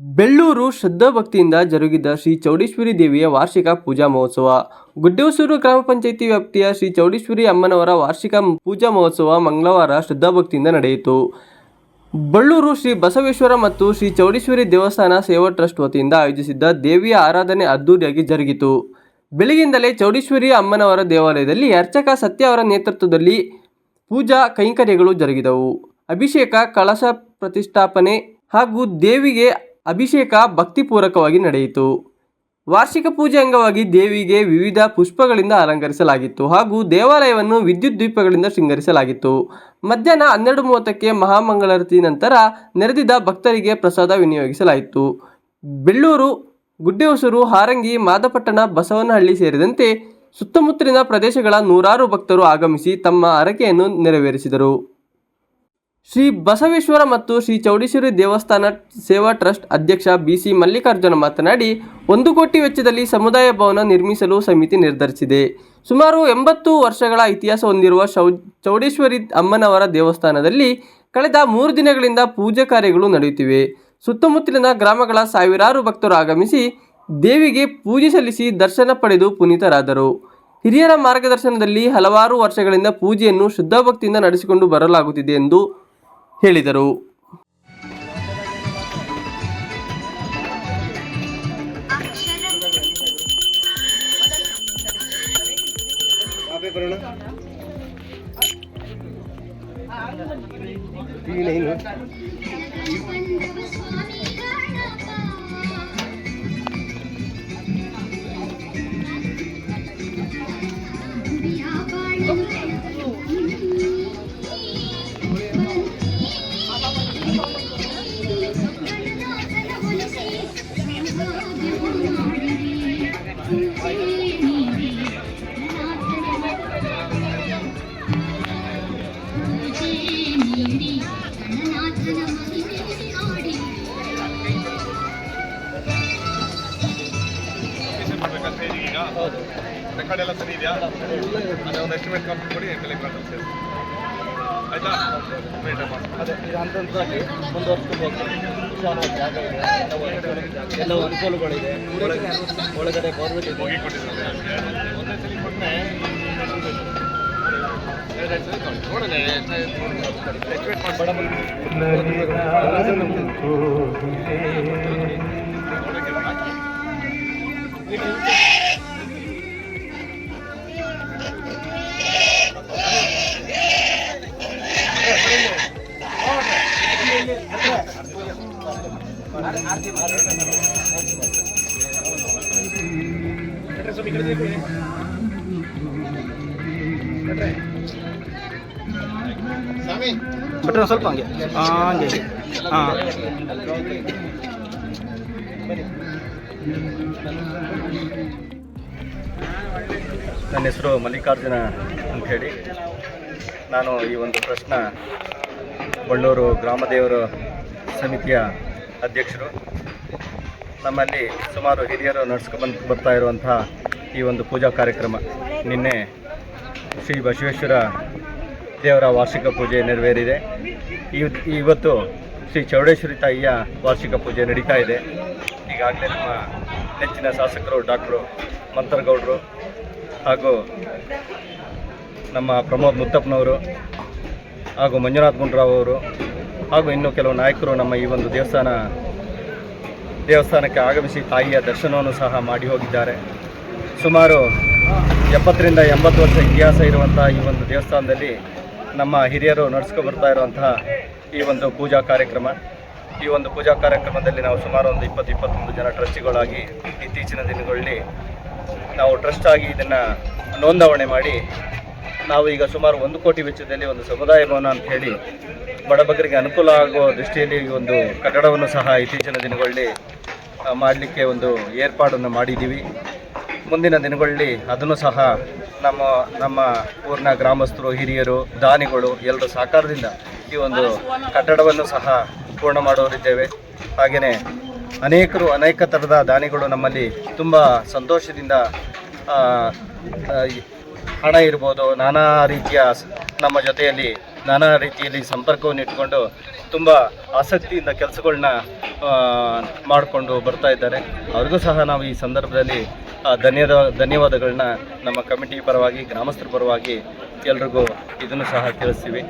ಬೆಳ್ಳೂರು ಶ್ರದ್ಧಾಭಕ್ತಿಯಿಂದ ಜರುಗಿದ ಶ್ರೀ ಚೌಡೇಶ್ವರಿ ದೇವಿಯ ವಾರ್ಷಿಕ ಪೂಜಾ ಮಹೋತ್ಸವ. ಗುಡ್ಡೇಸೂರು ಗ್ರಾಮ ಪಂಚಾಯಿತಿ ವ್ಯಾಪ್ತಿಯ ಶ್ರೀ ಚೌಡೇಶ್ವರಿ ಅಮ್ಮನವರ ವಾರ್ಷಿಕ ಪೂಜಾ ಮಹೋತ್ಸವ ಮಂಗಳವಾರ ಶ್ರದ್ಧಾಭಕ್ತಿಯಿಂದ ನಡೆಯಿತು. ಬಳ್ಳೂರು ಶ್ರೀ ಬಸವೇಶ್ವರ ಮತ್ತು ಶ್ರೀ ಚೌಡೇಶ್ವರಿ ದೇವಸ್ಥಾನ ಸೇವಾ ಟ್ರಸ್ಟ್ ವತಿಯಿಂದ ಆಯೋಜಿಸಿದ್ದ ದೇವಿಯ ಆರಾಧನೆ ಅದ್ದೂರಿಯಾಗಿ ಜರುಗಿತು. ಬೆಳಗಿಂದಲೇ ಚೌಡೇಶ್ವರಿ ಅಮ್ಮನವರ ದೇವಾಲಯದಲ್ಲಿ ಅರ್ಚಕ ಸತ್ಯ ಅವರ ನೇತೃತ್ವದಲ್ಲಿ ಪೂಜಾ ಕೈಂಕರ್ಯಗಳು ಜರುಗಿದವು. ಅಭಿಷೇಕ, ಕಳಶ ಪ್ರತಿಷ್ಠಾಪನೆ ಹಾಗೂ ದೇವಿಗೆ ಅಭಿಷೇಕ ಭಕ್ತಿಪೂರ್ವಕವಾಗಿ ನಡೆಯಿತು. ವಾರ್ಷಿಕ ಪೂಜೆ ಅಂಗವಾಗಿ ದೇವಿಗೆ ವಿವಿಧ ಪುಷ್ಪಗಳಿಂದ ಅಲಂಕರಿಸಲಾಗಿತ್ತು ಹಾಗೂ ದೇವಾಲಯವನ್ನು ವಿದ್ಯುತ್ ದೀಪಗಳಿಂದ ಶೃಂಗರಿಸಲಾಗಿತ್ತು. ಮಧ್ಯಾಹ್ನ ಹನ್ನೆರಡು ಮೂವತ್ತಕ್ಕೆ ಮಹಾಮಂಗಳಾರತಿ ನಂತರ ನೆರೆದಿದ್ದ ಭಕ್ತರಿಗೆ ಪ್ರಸಾದ ವಿನಿಯೋಗಿಸಲಾಯಿತು. ಬೆಳ್ಳೂರು ಗುಡ್ಡೆಹೊಸೂರು ಹಾರಂಗಿ, ಮಾದಪಟ್ಟಣ, ಬಸವನಹಳ್ಳಿ ಸೇರಿದಂತೆ ಸುತ್ತಮುತ್ತಲಿನ ಪ್ರದೇಶಗಳ ನೂರಾರು ಭಕ್ತರು ಆಗಮಿಸಿ ತಮ್ಮ ಹರಕೆಯನ್ನು ನೆರವೇರಿಸಿದರು. ಶ್ರೀ ಬಸವೇಶ್ವರ ಮತ್ತು ಶ್ರೀ ಚೌಡೇಶ್ವರಿ ದೇವಸ್ಥಾನ ಸೇವಾ ಟ್ರಸ್ಟ್ ಅಧ್ಯಕ್ಷ ಬಿಸಿ ಮಲ್ಲಿಕಾರ್ಜುನ ಮಾತನಾಡಿ, ಒಂದು ಕೋಟಿ ವೆಚ್ಚದಲ್ಲಿ ಸಮುದಾಯ ಭವನ ನಿರ್ಮಿಸಲು ಸಮಿತಿ ನಿರ್ಧರಿಸಿದೆ. ಸುಮಾರು ಎಂಬತ್ತು ವರ್ಷಗಳ ಇತಿಹಾಸ ಹೊಂದಿರುವ ಶೌ, ಚೌಡೇಶ್ವರಿ ಅಮ್ಮನವರ ದೇವಸ್ಥಾನದಲ್ಲಿ ಕಳೆದ ಮೂರು ದಿನಗಳಿಂದ ಪೂಜೆ ಕಾರ್ಯಗಳು ನಡೆಯುತ್ತಿವೆ. ಸುತ್ತಮುತ್ತಲಿನ ಗ್ರಾಮಗಳ ಸಾವಿರಾರು ಭಕ್ತರು ಆಗಮಿಸಿ ದೇವಿಗೆ ಪೂಜೆ ಸಲ್ಲಿಸಿ ದರ್ಶನ ಪಡೆದು ಪುನೀತರಾದರು. ಹಿರಿಯರ ಮಾರ್ಗದರ್ಶನದಲ್ಲಿ ಹಲವಾರು ವರ್ಷಗಳಿಂದ ಪೂಜೆಯನ್ನು ಶುದ್ಧ ಭಕ್ತಿಯಿಂದ ನಡೆಸಿಕೊಂಡು ಬರಲಾಗುತ್ತಿದೆ ಎಂದು ಹೇಳಿದರು. ಈಗ ರೆಕಾರ್ಡ್ ಎಲ್ಲ ಸರಿ ಇದೆಯಾ? ಅದೇ ಒಂದು ಎಸ್ಟಿಮೇಟ್ ಕಂಪ್ಲೀಟ್ ಕೊಡಿ ಬೆಲೆ ಕಾಂಟ್ಯಾಕ್ಟ್ ಸೇರಿಸಿ ಆಯ್ತಾ? ಅದೇ ಇದು ಹಂತ ಹಂತವಾಗಿ ಮುಂದುವರ್ಸ್ಕೊಂಡು ವಿಶಾಲವಾದ ಜಾಗ ಇದೆ ಎಲ್ಲ ಅನುಕೂಲಗಳಿದೆ ಒಳಗಡೆ ಒಳಗಡೆ ಗೌರ್ಮೆಂಟ್ ಇದೆ. ಹೋಗಿ ಕೊಟ್ಟಿದ್ದಾರೆ ಒಂದೇ ಸಲ ಕೊಟ್ಟರೆ. ನೋಡೋಣ ಎಸ್ಟಿಮೇಟ್ ಮಾಡಿ ಬಿಟ್ಟರೆ ಸ್ವಲ್ಪ ಹಂಗೆ. ಹಾಂ ಹಂಗೆ. ಹಾಂ. ನನ್ನ ಹೆಸರು ಮಲ್ಲಿಕಾರ್ಜುನ ಅಂಥೇಳಿ ನಾನು ಈ ಒಂದು ಪ್ರಶ್ನ ಬಳ್ಳೂರು ಗ್ರಾಮದೇವರ ಸಮಿತಿಯ ಅಧ್ಯಕ್ಷರು, ನಮ್ಮಲ್ಲಿ ಸುಮಾರು ಹಿರಿಯರು ನಡೆಸ್ಕೊಂಡು ಬರ್ತಾ ಇರುವಂತಹ ಈ ಒಂದು ಪೂಜಾ ಕಾರ್ಯಕ್ರಮ ನಿನ್ನೆ ಶ್ರೀ ಬಸವೇಶ್ವರ ದೇವರ ವಾರ್ಷಿಕ ಪೂಜೆ ನೆರವೇರಿದೆ. ಇವ್- ಇವತ್ತು ಶ್ರೀ ಚೌಡೇಶ್ವರಿ ತಾಯಿಯ ವಾರ್ಷಿಕ ಪೂಜೆ ನಡೀತಾ ಇದೆ. ಈಗಾಗಲೇ ನಮ್ಮ ನೆಚ್ಚಿನ ಶಾಸಕರು ಡಾಕ್ಟ್ರು ಮಂತರಗೌಡರು ಹಾಗೂ ನಮ್ಮ ಪ್ರಮೋದ್ ಮುತ್ತಪ್ಪನವರು ಹಾಗೂ ಮಂಜುನಾಥ್ ಗುಂಡ್ರಾವ್ ಅವರು ಹಾಗೂ ಇನ್ನೂ ಕೆಲವು ನಾಯಕರು ನಮ್ಮ ಈ ಒಂದು ದೇವಸ್ಥಾನ, ದೇವಸ್ಥಾನಕ್ಕೆ ಆಗಮಿಸಿ ತಾಯಿಯ ದರ್ಶನವನ್ನು ಸಹ ಮಾಡಿ ಹೋಗಿದ್ದಾರೆ. ಸುಮಾರು ಎಪ್ಪತ್ತರಿಂದ ಎಂಬತ್ತು ವರ್ಷ ಇತಿಹಾಸ ಇರುವಂಥ ಈ ಒಂದು ದೇವಸ್ಥಾನದಲ್ಲಿ ನಮ್ಮ ಹಿರಿಯರು ನಡೆಸ್ಕೊ ಬರ್ತಾ ಇರುವಂತಹ ಈ ಒಂದು ಪೂಜಾ ಕಾರ್ಯಕ್ರಮ. ಈ ಒಂದು ಪೂಜಾ ಕಾರ್ಯಕ್ರಮದಲ್ಲಿ ನಾವು ಸುಮಾರು ಒಂದು ಇಪ್ಪತ್ತು, ಇಪ್ಪತ್ತೊಂದು ಜನ ಟ್ರಸ್ಟಿಗಳಾಗಿ ಇತ್ತೀಚಿನ ದಿನಗಳಲ್ಲಿ ನಾವು ಟ್ರಸ್ಟ್ ಆಗಿ ಇದನ್ನು ನೋಂದಾವಣೆ ಮಾಡಿ ನಾವು ಈಗ ಸುಮಾರು ಒಂದು ಕೋಟಿ ವೆಚ್ಚದಲ್ಲಿ ಒಂದು ಸಮುದಾಯ ಭವನ ಅಂತ ಹೇಳಿ ಬಡಬಗರಿಗೆ ಅನುಕೂಲ ಆಗುವ ದೃಷ್ಟಿಯಲ್ಲಿ ಈ ಒಂದು ಕಟ್ಟಡವನ್ನು ಸಹ ಇತ್ತೀಚಿನ ದಿನಗಳಲ್ಲಿ ಮಾಡಲಿಕ್ಕೆ ಒಂದು ಏರ್ಪಾಡನ್ನು ಮಾಡಿದ್ದೀವಿ. ಮುಂದಿನ ದಿನಗಳಲ್ಲಿ ಅದನ್ನು ಸಹ ನಮ್ಮ ನಮ್ಮ ಊರಿನ ಗ್ರಾಮಸ್ಥರು, ಹಿರಿಯರು, ದಾನಿಗಳು ಎಲ್ಲರ ಸಹಕಾರದಿಂದ ಈ ಒಂದು ಕಟ್ಟಡವನ್ನು ಸಹ ಪೂರ್ಣ ಮಾಡೋರಿದ್ದೇವೆ ಹಾಗೆಯೇ ಅನೇಕರು, ಅನೇಕ ಥರದ ದಾನಿಗಳು ನಮ್ಮಲ್ಲಿ ತುಂಬ ಸಂತೋಷದಿಂದ ಹಣ ಇರ್ಬೋದು, ನಾನಾ ರೀತಿಯ ನಮ್ಮ ಜೊತೆಯಲ್ಲಿ ನಾನಾ ರೀತಿಯಲ್ಲಿ ಸಂಪರ್ಕವನ್ನು ಇಟ್ಕೊಂಡು ತುಂಬ ಆಸಕ್ತಿಯಿಂದ ಕೆಲಸಗಳನ್ನ ಮಾಡಿಕೊಂಡು ಬರ್ತಾ ಇದ್ದಾರೆ. ಅವ್ರಿಗೂ ಸಹ ನಾವು ಈ ಸಂದರ್ಭದಲ್ಲಿ ಧನ್ಯದ ಧನ್ಯವಾದಗಳನ್ನ ನಮ್ಮ ಕಮಿಟಿ ಪರವಾಗಿ, ಗ್ರಾಮಸ್ಥರ ಪರವಾಗಿ ಎಲ್ರಿಗೂ ಇದನ್ನು ಸಹ ತಿಳಿಸ್ತೀವಿ.